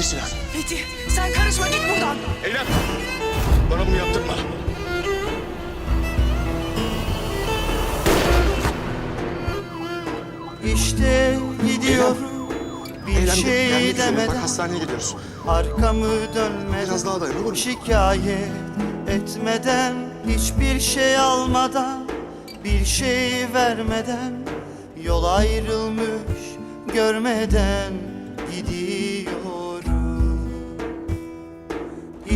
İndir silahını. Fethi sen karışma git buradan. Eylem! Bana bunu yaptırma. İşte gidiyorum bir Eylem, şey kendine söyle. Bak demeden hastaneye gidiyoruz. Arkamı Biraz dönmeden daha dayan olur mu? Şikayet etmeden Hiçbir şey almadan Bir şey vermeden Yol ayrılmış görmeden Gidiyorum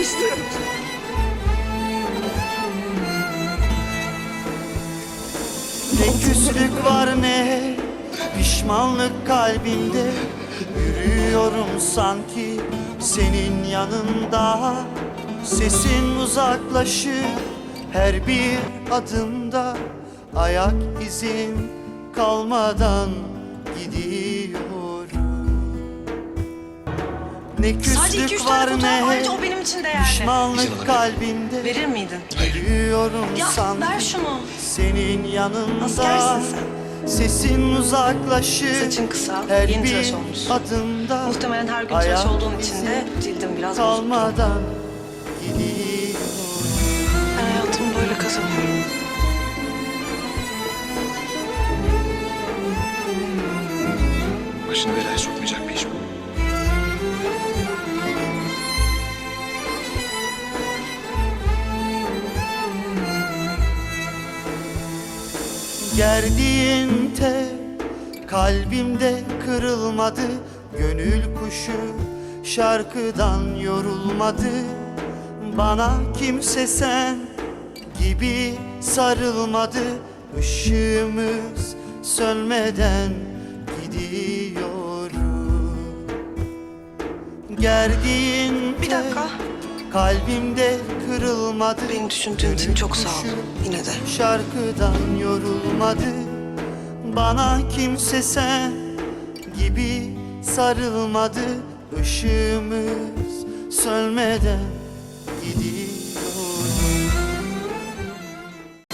İşte. Ne küslük var ne pişmanlık kalbimde Yürüyorum sanki senin yanında. Sesin uzaklaşır her bir adımda. Ayak izin kalmadan gidiyorum Ne Sadece iki üç küslük tane var fotoğraf ne ayrıca o benim için değerli. pişmanlık kalbimde Verir miydin? Yürüyorum Ya sanki ver şunu. senin yanında Askersin Sesin uzaklaşır Saçın kısa, Her yeni bir tıraş olmuşsun. adımda Muhtemelen her gün ayak tıraş olduğun için izi de cildin biraz bozuk. Kalmadan gidiyorum Ben hayatımı böyle kazanıyorum. Başını belaya sokmayacak bir iş bu. Gerdiğin tel kalbimde kırılmadı Gönül kuşu şarkıdan yorulmadı Bana kimse sen gibi sarılmadı Işığımız sönmeden gidiyorum Gerdiğin Bir dakika. Kalbimde kırılmadı Beni düşündüğün için çok sağ ol. Yine de. Şarkıdan yorulmadı Bana kimse sen gibi sarılmadı Işığımız sönmeden gidiyor